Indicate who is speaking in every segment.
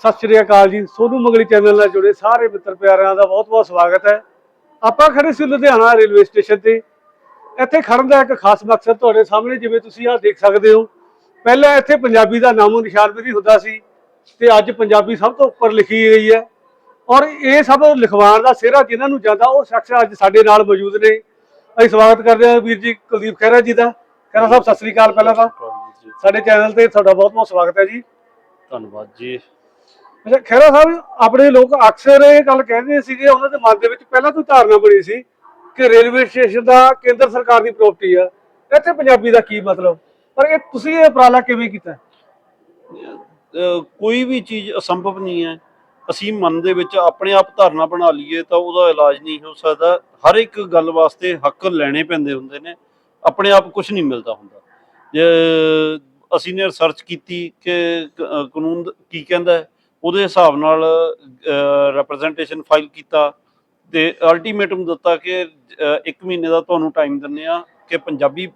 Speaker 1: ਸਤਿ ਸ਼੍ਰੀ ਅਕਾਲ ਜੀ। ਸੋਨੂ ਮੰਗਲੀ ਚੈਨਲ ਨਾਲ ਜੁੜੇ ਸਾਰੇ ਮਿੱਤਰ ਪਿਆਰਿਆਂ ਦਾ ਬਹੁਤ-ਬਹੁਤ ਸਵਾਗਤ ਹੈ। ਆਪਾਂ ਖੜੇ ਸੀ ਲੁਧਿਆਣਾ ਰੇਲਵੇ ਸਟੇਸ਼ਨ ਤੇ। ਇੱਥੇ ਖੜਨ ਦਾ ਇੱਕ ਖਾਸ ਮਕਸਦ ਤੁਹਾਡੇ ਸਾਹਮਣੇ ਜਿਵੇਂ ਤੁਸੀਂ ਆਹ ਦੇਖ ਸਕਦੇ ਹੋ। ਪਹਿਲਾਂ ਇੱਥੇ ਪੰਜਾਬੀ ਦਾ ਨਾਮੋ ਨਿਸ਼ਾਨ ਵੀ ਨਹੀਂ ਹੁੰਦਾ ਸੀ ਤੇ ਅੱਜ ਪੰਜਾਬੀ ਸਭ ਤੋਂ ਉੱਪਰ ਲਿਖੀ ਗਈ ਹੈ। ਔਰ ਇਹ ਸਭ ਲਿਖਵਾਉਣ ਦਾ ਸਿਹਰਾ ਜਿਨ੍ਹਾਂ ਨੂੰ ਜਾਂਦਾ ਉਹ ਸ਼ਖਸ ਅੱਜ ਸਾਡੇ ਨਾਲ ਮੌਜੂਦ ਨੇ। ਅਸੀਂ ਸਵਾਗਤ ਕਰਦੇ ਹਾਂ ਵੀਰ ਜੀ ਕੁਲਦੀਪ ਖਹਿਰਾ ਜੀ ਦਾ। ਖਹਿਰਾ ਸਾਹਿਬ ਸਤਿ ਸ਼੍ਰੀ ਅਕਾਲ ਪਹਿਲਾਂ ਤਾਂ। ਸਾਡੇ ਚੈਨਲ ਤੇ ਤੁਹਾਡਾ ਬਹੁਤ-ਬਹੁਤ ਸਵਾਗਤ ਹੈ ਜੀ।
Speaker 2: ਧੰਨਵਾਦ ਜੀ।
Speaker 1: ਅੱਛਾ ਖੈਰਾ ਸਾਹਿਬ ਆਪਣੇ ਲੋਕ ਅਕਸਰ ਇਹ ਗੱਲ ਕਹਿੰਦੇ ਸੀਗੇ ਉਹਨਾਂ ਦੇ ਮਨ ਦੇ ਵਿੱਚ ਪਹਿਲਾਂ ਤੋਂ ਧਾਰਨਾ ਬਣੀ ਸੀ ਕਿ ਰੇਲਵੇ ਸਟੇਸ਼ਨ ਦਾ ਕੇਂਦਰ ਸਰਕਾਰ ਦੀ ਪ੍ਰਾਪਰਟੀ ਆ। ਇੱਥੇ ਪੰਜਾਬੀ ਦਾ ਕੀ ਮਤਲਬ? ਪਰ ਇਹ ਤੁਸੀਂ ਇਹ ਉਪਰਾਲਾ ਕਿਵੇਂ ਕੀਤਾ?
Speaker 2: ਕੋਈ ਵੀ ਚੀਜ਼ ਅਸੰਭਵ ਨਹੀਂ ਹੈ। ਅਸੀਂ ਮਨ ਦੇ ਵਿੱਚ ਆਪਣੇ ਆਪ ਧਾਰਨਾ ਬਣਾ ਲਈਏ ਤਾਂ ਉਹਦਾ ਇਲਾਜ ਨਹੀਂ ਹੋ ਸਕਦਾ। ਹਰ ਇੱਕ ਗੱਲ ਵਾਸਤੇ ਹੱਕ ਲੈਣੇ ਪੈਂਦੇ ਹੁੰਦੇ ਨੇ। ਆਪਣੇ ਆਪ ਕੁਝ ਨਹੀਂ ਮਿਲਦਾ ਹੁੰਦਾ। ਜੇ ਅਸੀਂ ਨੇ ਰਿਸਰਚ ਕੀਤੀ ਕਿ ਕਾਨੂੰਨ ਕੀ ਕਹਿੰਦਾ ਹੈ, ਉਹਦੇ ਹਿਸਾਬ ਨਾਲ ਰਿਪਰੈਜ਼ੈਂਟੇਸ਼ਨ ਫਾਈਲ ਕੀਤਾ ਤੇ ਅਲਟੀਮੇਟਮ ਦਿੱਤਾ ਕਿ ਅਹ, ਇੱਕ ਮਹੀਨੇ ਦਾ ਤੁਹਾਨੂੰ ਟਾਈਮ ਦਿੰਨੇ ਆ ਕਿ ਪੰਜਾਬੀ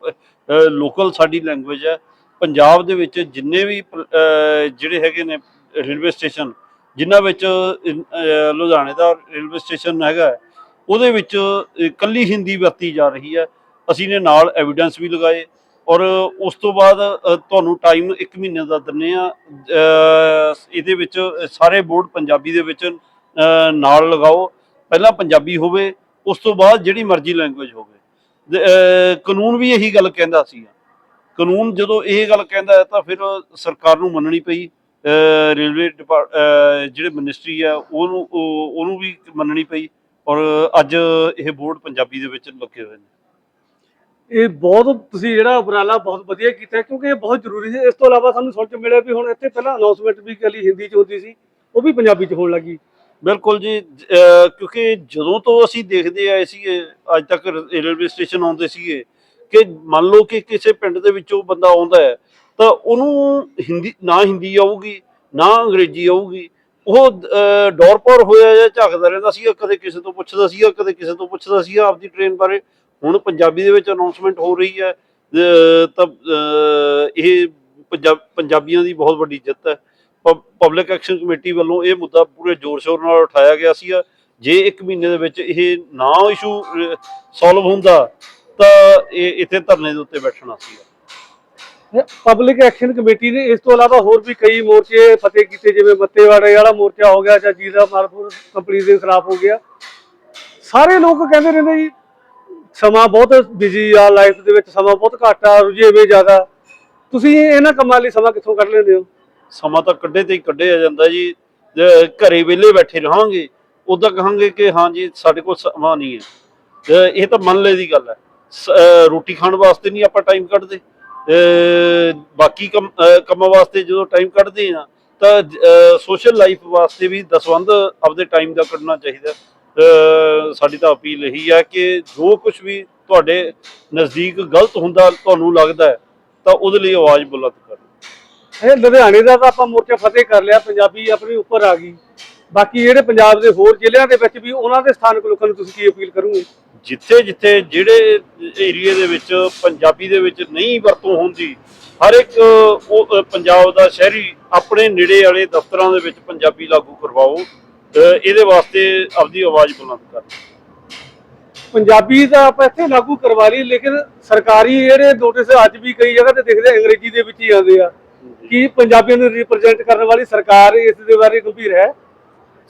Speaker 2: ਲੋਕਲ ਸਾਡੀ ਲੈਂਗੁਏਜ ਹੈ। ਪੰਜਾਬ ਦੇ ਵਿੱਚ ਜਿੰਨੇ ਵੀ ਜਿਹੜੇ ਹੈਗੇ ਨੇ ਰੇਲਵੇ ਸਟੇਸ਼ਨ ਜਿਨ੍ਹਾਂ ਵਿੱਚ ਲੁਧਿਆਣੇ ਦਾ ਰੇਲਵੇ ਸਟੇਸ਼ਨ ਹੈਗਾ ਉਹਦੇ ਵਿੱਚ ਇਕੱਲੀ ਹਿੰਦੀ ਵਰਤੀ ਜਾ ਰਹੀ ਹੈ। ਅਸੀਂ ਨੇ ਨਾਲ ਐਵੀਡੈਂਸ ਵੀ ਲਗਾਏ। ਔਰ ਉਸ ਤੋਂ ਬਾਅਦ ਤੁਹਾਨੂੰ ਟਾਈਮ 1 ਮਹੀਨੇ ਦਾ ਦਿੰਨੇ ਆ। ਇਹਦੇ ਵਿੱਚ ਸਾਰੇ ਬੋਰਡ ਪੰਜਾਬੀ ਦੇ ਵਿੱਚ ਨਾਲ ਲਗਾਓ। ਪਹਿਲਾਂ ਪੰਜਾਬੀ ਹੋਵੇ, ਉਸ ਤੋਂ ਬਾਅਦ ਜਿਹੜੀ ਮਰਜ਼ੀ ਲੈਂਗੁਏਜ ਹੋਵੇ। ਕਾਨੂੰਨ ਵੀ ਇਹੀ ਗੱਲ ਕਹਿੰਦਾ ਸੀ। ਕਾਨੂੰਨ ਜਦੋਂ ਇਹ ਗੱਲ ਕਹਿੰਦਾ ਹੈ, ਤਾਂ ਫਿਰ ਸਰਕਾਰ ਨੂੰ ਮੰਨਣੀ ਪਈ। ਰੇਲਵੇ ਡਿਪਾਰਟ ਜਿਹੜੇ ਮਿਨਿਸਟਰੀ ਆ, ਉਹਨੂੰ, ਉਹ- ਉਹਨੂੰ ਵੀ ਮੰਨਣੀ ਪਈ। ਔਰ ਅੱਜ ਇਹ ਬੋਰਡ ਪੰਜਾਬੀ ਦੇ ਵਿੱਚ ਲੱਗੇ ਹੋਏ ਨੇ।
Speaker 1: ਇਹ ਬਹੁਤ, ਤੁਸੀਂ ਜਿਹੜਾ ਉਪਰਾਲਾ ਬਹੁਤ ਵਧੀਆ ਕੀਤਾ ਕਿਉਂਕਿ ਇਹ ਬਹੁਤ ਜ਼ਰੂਰੀ ਸੀ। ਇਸ ਤੋਂ ਇਲਾਵਾ ਸਾਨੂੰ ਸੁਣ ਚ ਮਿਲਿਆ ਵੀ ਹੁਣ ਇੱਥੇ ਪਹਿਲਾਂ ਅਨਾਉਂਸਮੈਂਟ ਵੀ ਕੱਲੀ ਹਿੰਦੀ ਚ ਹੁੰਦੀ ਸੀ, ਉਹ ਵੀ ਪੰਜਾਬੀ ਚ ਹੋਣ ਲੱਗੀ।
Speaker 2: ਬਿਲਕੁਲ ਜੀ ਕਿਉਂਕਿ ਜਦੋਂ ਤੋਂ ਅਸੀਂ ਦੇਖਦੇ ਆਏ ਸੀਗੇ, ਅੱਜ ਤੱਕ ਰੇਲਵੇ ਸਟੇਸ਼ਨ ਆਉਂਦੇ ਸੀਗੇ, ਕਿ ਮੰਨ ਲਓ ਕਿ ਕਿਸੇ ਪਿੰਡ ਦੇ ਵਿੱਚੋਂ ਬੰਦਾ ਆਉਂਦਾ ਹੈ, ਤਾਂ ਉਹਨੂੰ ਹਿੰਦੀ, ਨਾ ਹਿੰਦੀ ਆਊਗੀ, ਨਾ ਅੰਗਰੇਜ਼ੀ ਆਊਗੀ। ਉਹ ਡੋਰ-ਪੋਰ ਹੋਇਆ ਜਾਂ ਝਾਕਦਾ ਰਹਿੰਦਾ ਸੀਗਾ, ਕਦੇ ਕਿਸੇ ਤੋਂ ਪੁੱਛਦਾ ਸੀਗਾ, ਕਦੇ ਕਿਸੇ ਤੋਂ ਪੁੱਛਦਾ ਸੀਗਾ ਆਪਦੀ ਟ੍ਰੇਨ ਬਾਰੇ। ਹੁਣ ਪੰਜਾਬੀ ਦੇ ਵਿੱਚ ਅਨਾਉਂਸਮੈਂਟ ਹੋ ਰਹੀ ਹੈ ਤਾਂ ਇਹ ਪੰਜਾਬੀਆਂ ਦੀ ਬਹੁਤ ਵੱਡੀ ਜਿੱਤ ਹੈ। ਪਬਲਿਕ ਐਕਸ਼ਨ ਕਮੇਟੀ ਵੱਲੋਂ ਇਹ ਮੁੱਦਾ ਪੂਰੇ ਜ਼ੋਰ-ਸ਼ੋਰ ਨਾਲ ਉਠਾਇਆ ਗਿਆ ਸੀਗਾ। ਜੇ ਇੱਕ ਮਹੀਨੇ ਦੇ ਵਿੱਚ ਇਹ ਨਾ ਇਸ਼ੂ ਸੋਲਵ ਹੁੰਦਾ, ਤਾਂ ਇਹ ਇੱਥੇ ਧਰਨੇ ਦੇ ਉੱਤੇ ਬੈਠਣਾ ਸੀਗਾ।
Speaker 1: ਪਬਲਿਕ ਐਕਸ਼ਨ ਕਮੇਟੀ ਨੇ ਇਸ ਤੋਂ ਇਲਾਵਾ ਹੋਰ ਵੀ ਕਈ ਮੋਰਚੇ ਫਤਿਹ ਕੀਤੇ, ਜਿਵੇਂ ਮੱਤੇਵਾੜੇ ਵਾਲਾ ਮੋਰਚਾ ਹੋ ਗਿਆ ਜਾਂ ਜੀਦਾ ਮਾਰਪੁਰ ਕੰਪਨੀ ਦੇ ਖਿਲਾਫ ਹੋ ਗਿਆ। ਸਾਰੇ ਲੋਕ ਕਹਿੰਦੇ ਰਹਿੰਦੇ ਜੀ ਸਮਾਂ ਬਹੁਤ ਬਿਜ਼ੀ ਆ ਲਾਈਫ ਦੇ ਵਿੱਚ ਸਮਾਂ ਬਹੁਤ ਘੱਟ ਆ ਰੁਝੇਵੇ ਜ਼ਿਆਦਾ। ਤੁਸੀਂ ਇਹਨਾਂ ਕੰਮਾਂ ਲਈ ਸਮਾਂ ਕਿੱਥੋਂ ਕੱਢ ਲੈਂਦੇ ਹੋ?
Speaker 2: ਸਮਾਂ ਤਾਂ ਕੱਢੇ ਤੇ ਹੀ ਕੱਢਿਆ ਜਾਂਦਾ ਜੀ। ਘਰੇ ਵਿਹਲੇ ਬੈਠੇ ਰਹਾਂਗੇ, ਉਦਾਂ ਕਹਾਂਗੇ ਕਿ ਹਾਂ ਜੀ, ਸਾਡੇ ਕੋਲ ਸਮਾਂ ਨਹੀਂ ਹੈ। ਇਹ ਤਾਂ ਮੰਨ ਲੈ ਦੀ ਗੱਲ ਹੈ। ਰੋਟੀ ਖਾਣ ਵਾਸਤੇ ਨਹੀਂ ਆਪਾਂ ਟਾਈਮ ਕੱਢਦੇ। ਬਾਕੀ ਕੰਮ ਵਾਸਤੇ ਜਦੋਂ ਟਾਈਮ ਕੱਢਦੇ ਆ ਤਾਂ ਸੋਸ਼ਲ ਲਾਈਫ ਵਾਸਤੇ ਵੀ ਦਸਵੰਧ ਆਪਦੇ ਟਾਈਮ ਦਾ ਕੱਢਣਾ ਚਾਹੀਦਾ। ਸਾਡੀ ਤਾਂ ਅਪੀਲ ਇਹੀ ਹੈ ਕਿ ਜੋ ਕੁਝ ਵੀ ਤੁਹਾਡੇ ਨਜ਼ਦੀਕ ਗਲਤ ਹੁੰਦਾ ਤੁਹਾਨੂੰ ਲੱਗਦਾ ਹੈ ਤਾਂ ਉਹਦੇ ਲਈ ਆਵਾਜ਼ ਬੁਲੰਦ ਕਰੋ।
Speaker 1: ਇਹ ਲੁਧਿਆਣੇ ਦਾ ਤਾਂ ਆਪਾਂ ਮੋਰਚਾ ਫਤਿਹ ਕਰ ਲਿਆ ਪੰਜਾਬੀ ਆਪਣੀ ਉੱਪਰ ਆ ਗਈ। ਬਾਕੀ ਜਿਹੜੇ ਪੰਜਾਬ ਦੇ ਹੋਰ ਜ਼ਿਲ੍ਹਿਆਂ ਦੇ ਵਿੱਚ ਵੀ ਉਹਨਾਂ ਦੇ ਸਥਾਨਕ ਲੋਕਾਂ ਨੂੰ ਤੁਸੀਂ ਕੀ ਅਪੀਲ ਕਰੋਗੇ?
Speaker 2: ਜਿੱਥੇ ਜਿੱਥੇ ਜਿਹੜੇ ਏਰੀਏ ਦੇ ਵਿੱਚ ਪੰਜਾਬੀ ਦੇ ਵਿੱਚ ਨਹੀਂ ਵਰਤੋਂ ਹੁੰਦੀ ਹਰ ਇੱਕ ਉਹ ਪੰਜਾਬ ਦਾ ਸ਼ਹਿਰੀ ਆਪਣੇ ਨੇੜੇ ਵਾਲੇ ਦਫ਼ਤਰਾਂ ਦੇ ਵਿੱਚ ਪੰਜਾਬੀ ਲਾਗੂ ਕਰਵਾਓ। ਇਹਦੇ ਵਾਸਤੇ ਆਪਦੀ ਆਵਾਜ਼ ਬੁਲੰਦ ਕਰੋ।
Speaker 1: ਪੰਜਾਬੀ ਤਾਂ ਆਪਾਂ ਇੱਥੇ ਲਾਗੂ ਕਰਵਾ ਲਈ ਲੇਕਿਨ ਸਰਕਾਰੀ ਜਿਹੜੇ ਨੋਟਿਸ ਅੱਜ ਵੀ ਕਈ ਜਗ੍ਹਾ ਤੇ ਦਿਖਦੇ ਅੰਗਰੇਜ਼ੀ ਦੇ ਵਿੱਚ ਹੀ ਆਉਂਦੇ ਆ। ਕੀ ਪੰਜਾਬੀਆਂ ਨੂੰ ਰਿਪਰੈਜ਼ੈਂਟ ਕਰਨ ਵਾਲੀ ਸਰਕਾਰ ਇਸ ਦੇ ਬਾਰੇ ਗੰਭੀਰ ਹੈ?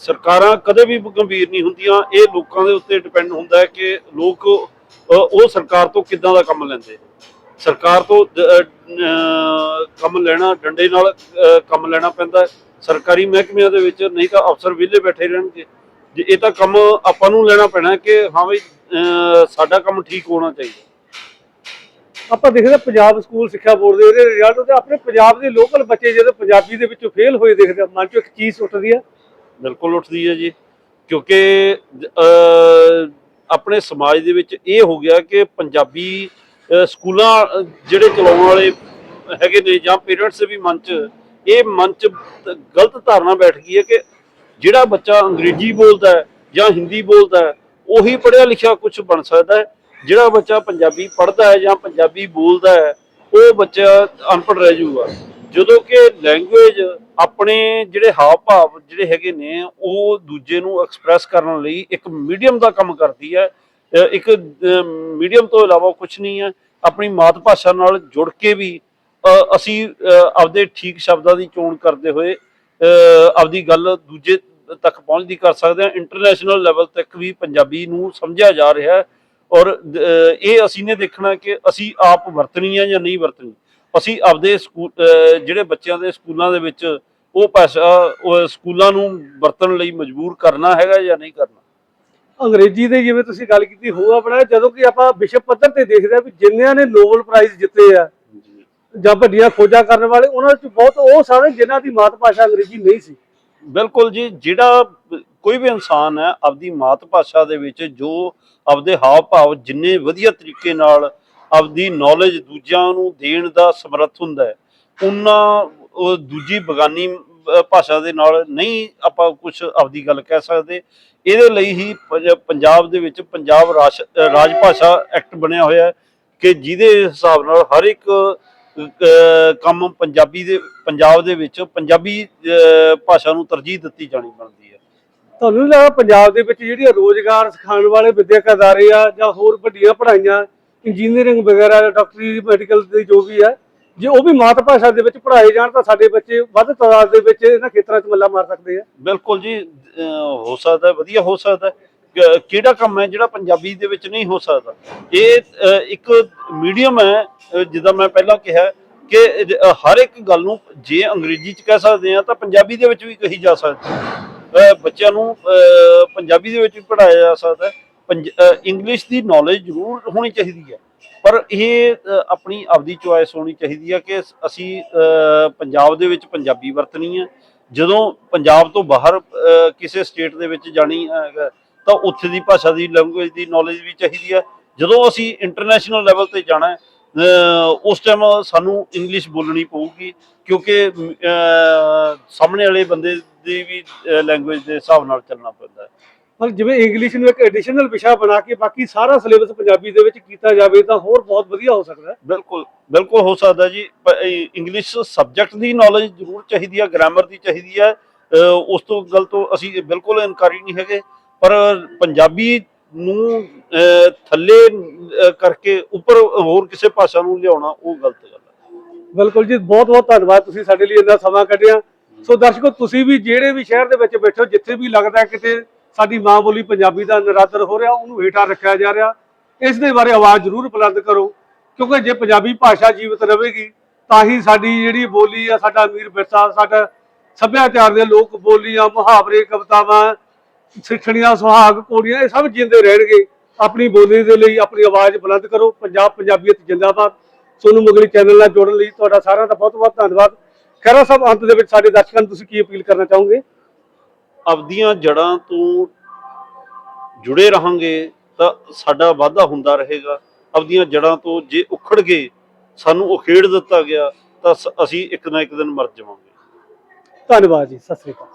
Speaker 2: ਸਰਕਾਰਾਂ ਕਦੇ ਵੀ ਗੰਭੀਰ ਨਹੀਂ ਹੁੰਦੀਆਂ। ਇਹ ਲੋਕਾਂ ਦੇ ਉੱਤੇ ਡਿਪੈਂਡ ਹੁੰਦਾ ਹੈ ਕਿ ਲੋਕ ਉਹ ਸਰਕਾਰ ਤੋਂ ਕਿੱਦਾਂ ਦਾ ਕੰਮ ਲੈਂਦੇ। ਸਰਕਾਰ ਤੋਂ ਕੰਮ ਲੈਣਾ ਡੰਡੇ ਨਾਲ ਕੰਮ ਲੈਣਾ ਪੈਂਦਾ ਹੈ। ਸਰਕਾਰੀ ਮਹਿਕਮਿਆਂ ਦੇ ਵਿੱਚ ਨਹੀਂ ਤਾਂ ਅਫਸਰ ਵਿਹਲੇ ਬੈਠੇ ਰਹਿਣਗੇ। ਜੇ ਇਹ ਤਾਂ ਕੰਮ ਆਪਾਂ ਨੂੰ ਲੈਣਾ ਪੈਣਾ ਕਿ ਹਾਂ ਵੀ ਸਾਡਾ ਕੰਮ ਠੀਕ ਹੋਣਾ ਚਾਹੀਦਾ।
Speaker 1: ਆਪਾਂ ਦੇਖਦੇ ਪੰਜਾਬ ਸਕੂਲ ਸਿੱਖਿਆ ਬੋਰਡ ਦੇ ਇਹਦੇ ਰਿਜ਼ਲਟ ਤੇ ਆਪਣੇ ਪੰਜਾਬ ਦੇ ਲੋਕਲ ਬੱਚੇ ਜਦੋਂ ਪੰਜਾਬੀ ਦੇ ਵਿੱਚੋਂ ਫੇਲ ਹੋਏ ਦੇਖਦੇ ਆ, ਮਨ ਚੋਂ ਇੱਕ ਚੀਜ਼ ਉੱਠਦੀ ਆ।
Speaker 2: ਬਿਲਕੁਲ ਉੱਠਦੀ ਹੈ ਜੀ। ਕਿਉਂਕਿ ਆਪਣੇ ਸਮਾਜ ਦੇ ਵਿੱਚ ਇਹ ਹੋ ਗਿਆ ਕਿ ਪੰਜਾਬੀ ਸਕੂਲਾਂ ਜਿਹੜੇ ਚਲਾਉਣ ਵਾਲੇ ਹੈਗੇ ਨੇ ਜਾਂ ਪੇਰੈਂਟਸ ਵੀ ਮਨ 'ਚ ਇਹ ਮਨ 'ਚ ਗਲਤ ਧਾਰਨਾ ਬੈਠ ਗਈ ਹੈ ਕਿ ਜਿਹੜਾ ਬੱਚਾ ਅੰਗਰੇਜ਼ੀ ਬੋਲਦਾ ਹੈ ਜਾਂ ਹਿੰਦੀ ਬੋਲਦਾ ਹੈ, ਉਹੀ ਪੜ੍ਹਿਆ ਲਿਖਿਆ ਕੁਝ ਬਣ ਸਕਦਾ ਹੈ। ਜਿਹੜਾ ਬੱਚਾ ਪੰਜਾਬੀ ਪੜ੍ਹਦਾ ਹੈ ਜਾਂ ਪੰਜਾਬੀ ਬੋਲਦਾ ਹੈ, ਉਹ ਬੱਚਾ ਅਨਪੜ੍ਹ ਰਹਿ ਜਾਊਗਾ। ਜਦੋਂ ਕਿ ਲੈਂਗੁਏਜ ਆਪਣੇ ਜਿਹੜੇ ਹਾਵ ਭਾਵ ਜਿਹੜੇ ਹੈਗੇ ਨੇ, ਉਹ ਦੂਜੇ ਨੂੰ ਐਕਸਪ੍ਰੈਸ ਕਰਨ ਲਈ ਇੱਕ ਮੀਡੀਅਮ ਦਾ ਕੰਮ ਕਰਦੀ ਹੈ। ਇੱਕ ਮੀਡੀਅਮ ਤੋਂ ਇਲਾਵਾ ਕੁਝ ਨਹੀਂ ਹੈ। ਆਪਣੀ ਮਾਤ ਭਾਸ਼ਾ ਨਾਲ ਜੁੜ ਕੇ ਵੀ ਅਸੀਂ ਆਪਦੇ ਠੀਕ ਸ਼ਬਦਾਂ ਦੀ ਚੋਣ ਕਰਦੇ ਹੋਏ ਆਪਦੀ ਗੱਲ ਦੂਜੇ ਤੱਕ ਪਹੁੰਚਦੀ ਕਰ ਸਕਦੇ ਹਾਂ। ਇੰਟਰਨੈਸ਼ਨਲ ਲੈਵਲ ਤੱਕ ਵੀ ਪੰਜਾਬੀ ਨੂੰ ਸਮਝਿਆ ਜਾ ਰਿਹਾ ਹੈ ਔਰ ਇਹ ਅਸੀਂ ਨੇ ਦੇਖਣਾ ਕਿ ਅਸੀਂ ਆਪ ਵਰਤਣੀ ਹੈ ਜਾਂ ਨਹੀਂ ਵਰਤਣੀ। ਅਸੀਂ ਆਪਦੇ ਸਕੂਲ ਜਿਹੜੇ ਬੱਚਿਆਂ ਦੇ ਸਕੂਲਾਂ ਦੇ ਵਿੱਚ ਉਹ ਭਾਸ਼ਾ ਸਕੂਲਾਂ ਨੂੰ ਵਰਤਣ ਲਈ ਮਜਬੂਰ ਕਰਨਾ ਹੈਗਾ ਜਾਂ ਨਹੀਂ ਕਰਨਾ?
Speaker 1: ਅੰਗਰੇਜ਼ੀ ਦੇ ਜਿਵੇਂ ਤੁਸੀਂ ਗੱਲ ਕੀਤੀ ਹੋਆ ਬਣਾ ਜਦੋਂ ਕਿ ਆਪਾਂ ਵਿਸ਼ਵ ਪੱਧਰ ਤੇ ਦੇਖਦੇ ਆ ਵੀ ਜਿੰਨਿਆਂ ਨੇ ਨੋਬਲ ਪ੍ਰਾਈਜ਼ ਜਿੱਤੇ ਆ ਜਾਂ ਵੱਡੀਆਂ ਖੋਜਾਂ ਕਰਨ ਵਾਲੇ, ਉਹਨਾਂ ਵਿੱਚ ਬਹੁਤ ਉਹ ਸਾਰੇ ਜਿਨ੍ਹਾਂ ਦੀ ਮਾਤ ਭਾਸ਼ਾ ਅੰਗਰੇਜ਼ੀ ਨਹੀਂ ਸੀ।
Speaker 2: ਬਿਲਕੁਲ ਜੀ, ਜਿਹੜਾ ਕੋਈ ਵੀ ਇਨਸਾਨ ਹੈ, ਆਪਦੀ ਮਾਤ ਭਾਸ਼ਾ ਦੇ ਵਿੱਚ ਜੋ ਆਪਦੇ ਹਾਵ ਭਾਵ ਜਿੰਨੇ ਵਧੀਆ ਤਰੀਕੇ ਨਾਲ ਆਪਦੀ ਨੌਲੇਜ ਦੂਜਿਆਂ ਨੂੰ ਦੇਣ ਦਾ ਸਮਰੱਥ ਹੁੰਦਾ ਹੈ, ਉਹਨਾਂ ਦੂਜੀ ਬਗਾਨੀ ਭਾਸ਼ਾ ਦੇ ਨਾਲ ਨਹੀਂ ਆਪਾਂ ਕੁਝ ਆਪਦੀ ਗੱਲ ਕਹਿ ਸਕਦੇ। ਇਹਦੇ ਲਈ ਹੀ ਪੰਜਾਬ ਦੇ ਵਿੱਚ ਪੰਜਾਬ ਰਾਜ ਰਾਜ ਭਾਸ਼ਾ ਐਕਟ ਬਣਿਆ ਹੋਇਆ ਹੈ ਕਿ ਜਿਹਦੇ ਹਿਸਾਬ ਨਾਲ ਹਰ ਇੱਕ ਕੰਮ ਪੰਜਾਬੀ ਦੇ ਪੰਜਾਬ ਦੇ ਵਿੱਚ ਪੰਜਾਬੀ ਭਾਸ਼ਾ ਨੂੰ ਤਰਜੀਹ ਦਿੱਤੀ ਜਾਣੀ ਬਣਦੀ ਹੈ।
Speaker 1: ਤੁਹਾਨੂੰ ਲੱਗਦਾ ਪੰਜਾਬ ਦੇ ਵਿੱਚ ਜਿਹੜੀਆਂ ਰੋਜ਼ਗਾਰ ਸਿਖਾਉਣ ਵਾਲੇ ਵਿਦਿਅਕ ਅਦਾਰੇ ਆ ਜਾਂ ਹੋਰ ਵੱਡੀਆਂ ਪੜ੍ਹਾਈਆਂ ਇੰਜੀਨੀਅਰਿੰਗ ਵਗੈਰਾ ਡਾਕਟਰੀ ਮੈਡੀਕਲ ਦੀ ਜੋ ਵੀ ਹੈ ਜੇ ਉਹ ਵੀ ਮਾਤ ਭਾਸ਼ਾ ਦੇ ਵਿੱਚ ਪੜ੍ਹਾਏ ਜਾਣ ਤਾਂ ਸਾਡੇ ਬੱਚੇ ਵੱਧ ਤਾਦਾਦ ਦੇ ਵਿੱਚ ਇਹਨਾਂ ਖੇਤਰਾਂ 'ਚ ਮੱਲਾ ਮਾਰ ਸਕਦੇ ਆ।
Speaker 2: ਬਿਲਕੁਲ ਜੀ ਹੋ ਸਕਦਾ ਵਧੀਆ ਹੋ ਸਕਦਾ। ਕਿਹੜਾ ਕੰਮ ਹੈ ਜਿਹੜਾ ਪੰਜਾਬੀ ਦੇ ਵਿੱਚ ਨਹੀਂ ਹੋ ਸਕਦਾ? ਇਹ ਇੱਕ ਮੀਡੀਅਮ ਹੈ ਅਹ, ਜਿੱਦਾਂ ਮੈਂ ਪਹਿਲਾਂ ਕਿਹਾ ਕਿ ਹਰ ਇੱਕ ਗੱਲ ਨੂੰ ਜੇ ਅੰਗਰੇਜ਼ੀ ਚ ਕਹਿ ਸਕਦੇ ਆ ਤਾਂ ਪੰਜਾਬੀ ਦੇ ਵਿੱਚ ਵੀ ਕਹੀ ਜਾ ਸਕਦੀ ਬੱਚਿਆਂ ਨੂੰ ਪੰਜਾਬੀ ਦੇ ਵਿੱਚ ਵੀ ਪੜ੍ਹਾਇਆ ਜਾ ਸਕਦਾ ਪੰਜ- ਇੰਗਲਿਸ਼ ਦੀ ਨੌਲੇਜ ਜ਼ਰੂਰ ਹੋਣੀ ਚਾਹੀਦੀ ਹੈ। ਪਰ ਇਹ ਆਪਣੀ ਆਪਦੀ ਚੁਆਇਸ ਹੋਣੀ ਚਾਹੀਦੀ ਹੈ ਕਿ ਅਸੀਂ ਪੰਜਾਬ ਦੇ ਵਿੱਚ ਪੰਜਾਬੀ ਵਰਤਣੀ ਹੈ। ਜਦੋਂ ਪੰਜਾਬ ਤੋਂ ਬਾਹਰ ਕਿਸੇ ਸਟੇਟ ਦੇ ਵਿੱਚ ਜਾਣੀ ਤਾਂ ਉੱਥੇ ਦੀ ਭਾਸ਼ਾ ਦੀ ਲੈਂਗੁਏਜ ਦੀ ਨੌਲੇਜ ਵੀ ਚਾਹੀਦੀ ਹੈ। ਜਦੋਂ ਅਸੀਂ ਇੰਟਰਨੈਸ਼ਨਲ ਲੈਵਲ ਤੇ ਜਾਣਾ ਹੈ ਉਸ ਟਾਈਮ ਸਾਨੂੰ ਇੰਗਲਿਸ਼ ਬੋਲਣੀ ਪਊਗੀ ਕਿਉਂਕਿ ਸਾਹਮਣੇ ਵਾਲੇ ਬੰਦੇ ਦੀ ਵੀ ਲੈਂਗੁਏਜ ਦੇ ਹਿਸਾਬ ਨਾਲ ਚੱਲਣਾ ਪੈਂਦਾ ਹੈ।
Speaker 1: ਪਰ ਜਿਵੇਂ ਇੰਗਲਿਸ਼ ਨੂੰ ਇੱਕ ਐਡੀਸ਼ਨਲ ਵਿਸ਼ਾ ਬਣਾ ਕੇ ਬਾਕੀ ਸਾਰਾ ਸਿਲੇਬਸ ਪੰਜਾਬੀ ਦੇ ਵਿੱਚ ਕੀਤਾ ਜਾਵੇ ਤਾਂ ਹੋਰ ਬਹੁਤ ਵਧੀਆ ਹੋ ਸਕਦਾ
Speaker 2: ਬਿਲਕੁਲ ਬਿਲਕੁਲ ਹੋ ਸਕਦਾ ਜੀ। ਇੰਗਲਿਸ਼ ਸਬਜੈਕਟ ਦੀ ਨੌਲੇਜ ਜ਼ਰੂਰ ਚਾਹੀਦੀ ਹੈ ਗ੍ਰਾਮਰ ਦੀ ਚਾਹੀਦੀ ਹੈ। ਉਸ ਤੋਂ ਗੱਲ ਤੋਂ ਅਸੀਂ ਬਿਲਕੁਲ ਇਨਕਾਰੀ ਨਹੀਂ ਹੈਗੇ। ਪਰ ਪੰਜਾਬੀ ਨੂੰ ਥੱਲੇ ਕਰਕੇ ਉੱਪਰ ਹੋਰ ਕਿਸੇ ਭਾਸ਼ਾ ਨੂੰ ਲਿਆਉਣਾ ਉਹ ਗਲਤ ਗੱਲ ਹੈ।
Speaker 1: ਬਿਲਕੁਲ ਜੀ ਬਹੁਤ ਬਹੁਤ ਧੰਨਵਾਦ ਤੁਸੀਂ ਸਾਡੇ ਲਈ ਇੰਨਾ ਸਮਾਂ ਕੱਢਿਆ। ਸੋ ਦਰਸ਼ਕੋ, ਤੁਸੀਂ ਵੀ ਜਿਹੜੇ ਵੀ ਸ਼ਹਿਰ ਦੇ ਵਿੱਚ ਬੈਠੇ ਜਿੱਥੇ ਵੀ ਲੱਗਦਾ ਕਿਤੇ ਸਾਡੀ ਮਾਂ ਬੋਲੀ ਪੰਜਾਬੀ ਦਾ ਨਿਰਾਦਰ ਹੋ ਰਿਹਾ, ਉਹਨੂੰ ਹੇਠਾਂ ਰੱਖਿਆ ਜਾ ਰਿਹਾ। ਇਸ ਦੇ ਬਾਰੇ ਆਵਾਜ਼ ਜ਼ਰੂਰ ਬੁਲੰਦ ਕਰੋ, ਕਿਉਂਕਿ ਜੇ ਪੰਜਾਬੀ ਭਾਸ਼ਾ ਜੀਵਤ ਰਹੇਗੀ, ਤਾਂ ਹੀ ਸਾਡੀ ਜਿਹੜੀ ਬੋਲੀ ਆ, ਸਾਡਾ ਅਮੀਰ ਵਿਰਸਾ, ਸਾਡਾ ਸੱਭਿਆਚਾਰ ਦੇ ਲੋਕ ਬੋਲੀਆਂ, ਮੁਹਾਵਰੇ, ਕਵਿਤਾਵਾਂ ਸਿੱਖਣੀਆਂ ਸੁਹਾਗ ਕੋੜੀਆਂ ਇਹ ਸਭ ਜਿੰਦੇ ਰਹਿਣਗੇ। ਆਪਣੀ ਬੋਲੀ ਦੇ ਲਈ ਆਪਣੀ ਆਵਾਜ਼ ਬੁਲੰਦ ਕਰੋ। ਪੰਜਾਬ ਪੰਜਾਬੀਅਤ ਜਿੰਦਾਬਾਦ। ਸੋਨੂੰ ਮੁਗਲੀ ਚੈਨਲ ਨਾਲ ਜੁੜਨ ਲਈ ਤੁਹਾਡਾ ਸਾਰਿਆਂ ਦਾ ਬਹੁਤ ਬਹੁਤ ਧੰਨਵਾਦ। ਖੈਰਾ ਸਾਹਿਬ ਅੰਤ ਦੇ ਵਿੱਚ ਸਾਡੇ ਦਰਸ਼ਕਾਂ ਨੂੰ ਤੁਸੀਂ ਕੀ ਅਪੀਲ ਕਰਨਾ ਚਾਹੋਗੇ?
Speaker 2: ਆਪਦੀਆਂ ਜੜਾਂ ਤੋਂ ਜੁੜੇ ਰਹਾਂਗੇ ਤਾਂ ਸਾਡਾ ਵਾਧਾ ਹੁੰਦਾ ਰਹੇਗਾ। ਆਪਦੀਆਂ ਜੜਾਂ ਤੋਂ ਜੇ ਉਖੜ ਗਏ ਸਾਨੂੰ ਉਖੇੜ ਦਿੱਤਾ ਗਿਆ ਤਾਂ ਅਸੀਂ ਇੱਕ ਨਾ ਇੱਕ ਦਿਨ ਮਰ ਜਾਵਾਂਗੇ।
Speaker 1: ਧੰਨਵਾਦ ਜੀ ਸਤਿ ਸ੍ਰੀ ਅਕਾਲ।